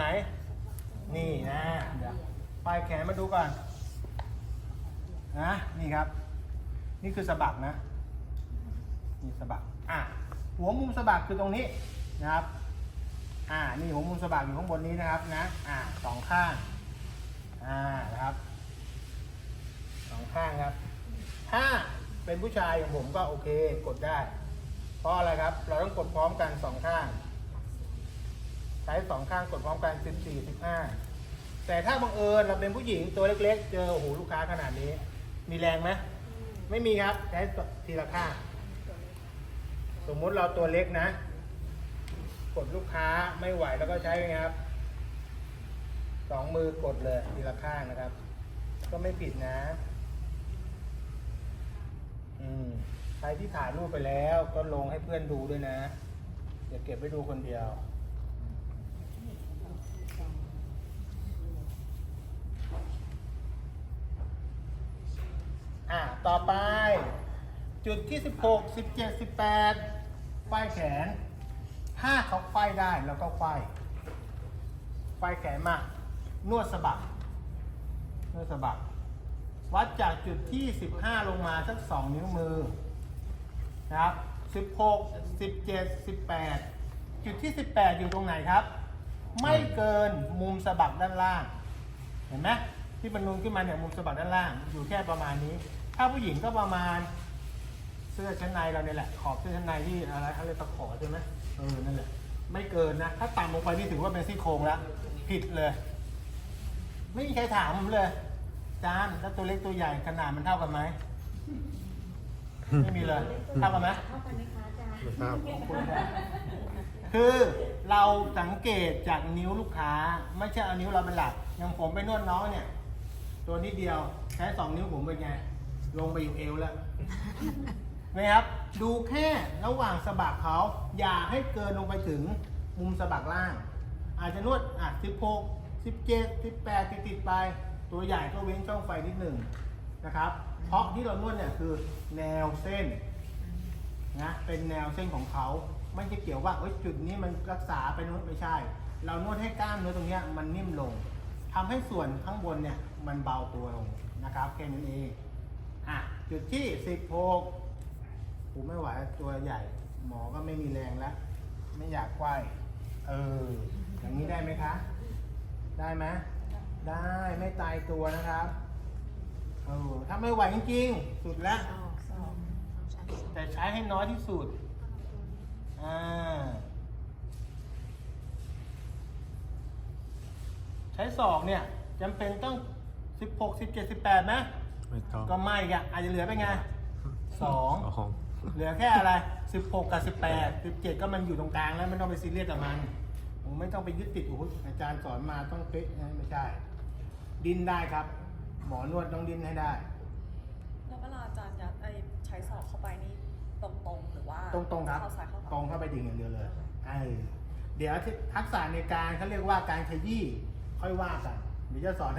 ไหน นี่นะเดี๋ยวปลายแขนมาดูก่อนนะนี่ครับ นี่คือสะบักนะนี่สะบักอะหัวมุมสะบักคือตรงนี้นะครับ อ่านี่หัวมุมสะบักอยู่ข้างบนนี้นะครับนะ อ่าสองข้างอ่านะครับสองข้างครับ ถ้าเป็นผู้ชายอย่างผมก็โอเคกดได้ เพราะอะไรครับ เราต้องกดพร้อมกันสองข้าง ช้สองข้างกดพร้อมกันสิบสี่สิบห้าแต่ถ้าบังเอิญเราเป็นผู้หญิงตัวเล็กๆ เจอโอ้โหลูกค้าขนาดนี้ มีแรงไหมไม่มีครับ ใช้ทีละข้าง สมมุติเราตัวเล็กนะ กดลูกค้าไม่ไหวแล้วก็ใช้ไงครับสองมือกดเลยทีละข้างนะครับ ก็ไม่ผิดนะ อืมใครที่ถ่ายรูปไปแล้วก็ลงให้เพื่อนดูด้วยนะอย่าเก็บไว้ดูคนเดียว อะ ต่อไป จุดที่ 16 17 18ไขว้แขน ถ้าเขาไขว้ได้แล้วก็ไขว้ไขว้แขนมานวดสะบักนวดสะบัก วัดจากจุดที่ 15 ลงมาสัก 2 นิ้วมือนะครับ16 17 18 จุดที่ 18 อยู่ตรงไหนครับ ไม่เกินมุมสะบักด้านล่าง เห็นไหมที่มันนูนขึ้นมาเนี่ยมุมสะบักด้านล่าง อยู่แค่ประมาณนี้ ถ้าผู้หญิงก็ประมาณ เสื้อชั้นในเราเนี่ยแหละ ขอบเสื้อชั้นในที่อะไรอะไรตะขอใช่ไหมเออนั่นแหละ ไม่เกินนะ ถ้าต่ำลงไปนี่ถือว่าเป็นซี่โครงแล้ว ผิดเลย ไม่มีใครถามผมเลยจานแล้วตัวเล็กตัวใหญ่ขนาดมันเท่ากันไหมไม่มีเลยเท่ากันไหมเท่ากันไหมคะอาจารย์ครับขอบคุณครับคือเราสังเกตจากนิ้วลูกค้า ไม่ใช่เอานิ้วเราเป็นหลักอย่างผมไปนวดน้องเนี่ย ตัวนิดเดียวใช้สองนิ้วผมเป็นไง ลงไปอยู่เอวแล้วนะครับ ดูแค่ระหว่างสะบักเขาอย่าให้เกินลงไปถึงมุมสะบักล่าง อาจจะนวดอะสิบหกสิบเจ็ดสิบแปดติดติดๆไป ตัวใหญ่ก็เว้นช่องไฟนิดหนึ่งนะครับ เพราะที่เรานวดเนี่ยคือแนวเส้นนะเป็นแนวเส้นของเขาไม่ใช่เกี่ยวว่าเอ้ยจุดนี้มันรักษาไปนู้นไม่ใช่ เรานวดให้กล้ามเนื้อตรงเนี้ยมันนิ่มลงทำให้ส่วนข้างบนเนี่ยมันเบาตัวลงนะครับแค่นั้นเอง อะจุดที่สิบหกผมไม่ไหวตัวใหญ่ หมอก็ไม่มีแรงแล้ว ไม่อยากไหวเออ อย่างนี้ได้ไหมคะ ได้ไหมได้ไม่ตายตัวนะครับเออถ้าไม่ไหวจริงๆ สุดแล้ว แต่ใช้ให้น้อยที่สุด อ่า ใช้ศอกเนี่ยจำเป็นต้อง16 17 18ไหม ไม่ต้องก็ไม่อีกอะอาจจะเหลือไปไงสอง สอง เหลือแค่อะไร 16 กับ 18 17 ก็มันอยู่ตรงกลางแล้วไม่ต้องไปซีเรียสกับมันผมไม่ต้องไปยึดติดโอ้โหอาจารย์สอนมาต้องเป๊ะนะไม่ใช่ ดิ้นได้ครับ หมอนวดต้องดิ้นให้ได้ แล้วเวลาอาจารย์ยัดไอใช้ศอกเข้าไปนี่ตรงๆหรือว่าตรงตรงๆครับ เข้าซ้ายเข้าขวาตรงเข้าไปดิ่งอย่างเดียวเลยเออเดี๋ยวทักษะในการเขาเรียกว่าการขยี้ค่อยว่ากันเดี๋ยวจะสอนให้